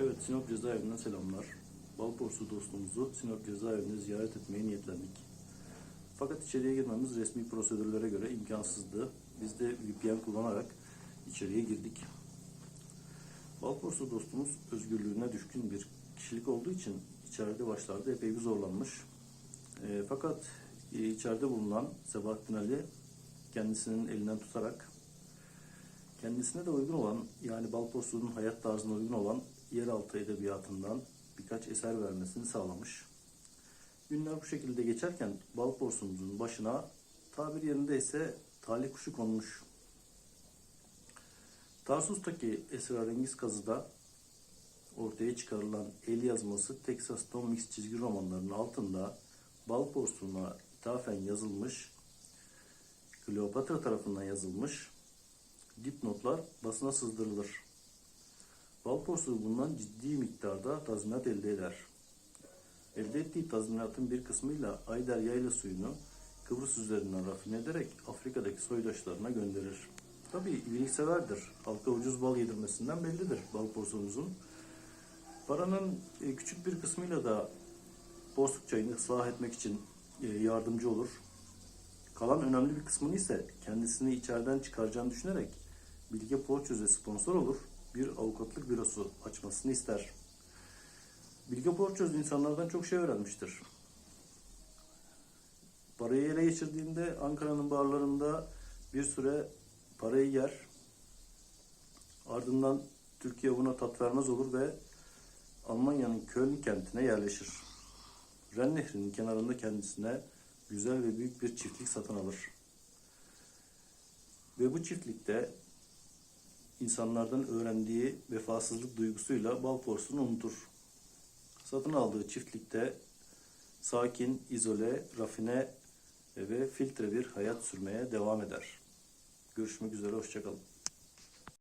Evet, Sinop Cezaevinden selamlar. Balporsu dostumuzu Sinop Cezaevinde ziyaret etmeye niyetlendik. Fakat içeriye girmemiz resmi prosedürlere göre imkansızdı. Biz de VPN kullanarak içeriye girdik. Balporsu dostumuz özgürlüğüne düşkün bir kişilik olduğu için içeride başlarda epey bir zorlanmış. E, fakat e, içeride bulunan Sebahattin Ali kendisinin elinden tutarak kendisine de uygun olan yani Balporsu'nun hayat tarzına uygun olan yeraltı edebiyatından birkaç eser vermesini sağlamış. Günler bu şekilde geçerken Balporsu'muzun başına tabir yerinde ise talih kuşu konmuş. Tarsus'taki esrarengiz kazıda ortaya çıkarılan el yazması Texas Tom Mix çizgi romanlarının altında Balporsu'na ithafen yazılmış, Kleopatra tarafından yazılmış dipnotlar basına sızdırılır. Balporsu bundan ciddi miktarda tazminat elde eder. Elde ettiği tazminatın bir kısmıyla Ayder Yayla suyunu Kıbrıs üzerinden rafine ederek Afrika'daki soydaşlarına gönderir. Tabi iyilikseverdir. Halka ucuz bal yedirmesinden bellidir Balporsumuzun. Paranın e, küçük bir kısmıyla da Porsuk çayını ıslah etmek için e, yardımcı olur. Kalan önemli bir kısmını ise kendisini içeriden çıkaracağını düşünerek Bilge Porçöz'e sponsor olur, bir avukatlık bürosu açmasını ister. Bilge Porçöz insanlardan çok şey öğrenmiştir. Parayı ele geçirdiğinde Ankara'nın barlarında bir süre parayı yer. Ardından Türkiye buna tat vermez olur ve Almanya'nın Köln kentine yerleşir. Ren Nehri'nin kenarında kendisine güzel ve büyük bir çiftlik satın alır. Ve bu çiftlikte insanlardan öğrendiği vefasızlık duygusuyla Balfors'unu unutur. Satın aldığı çiftlikte sakin, izole, rafine ve filtre bir hayat sürmeye devam eder. Görüşmek üzere, hoşçakalın.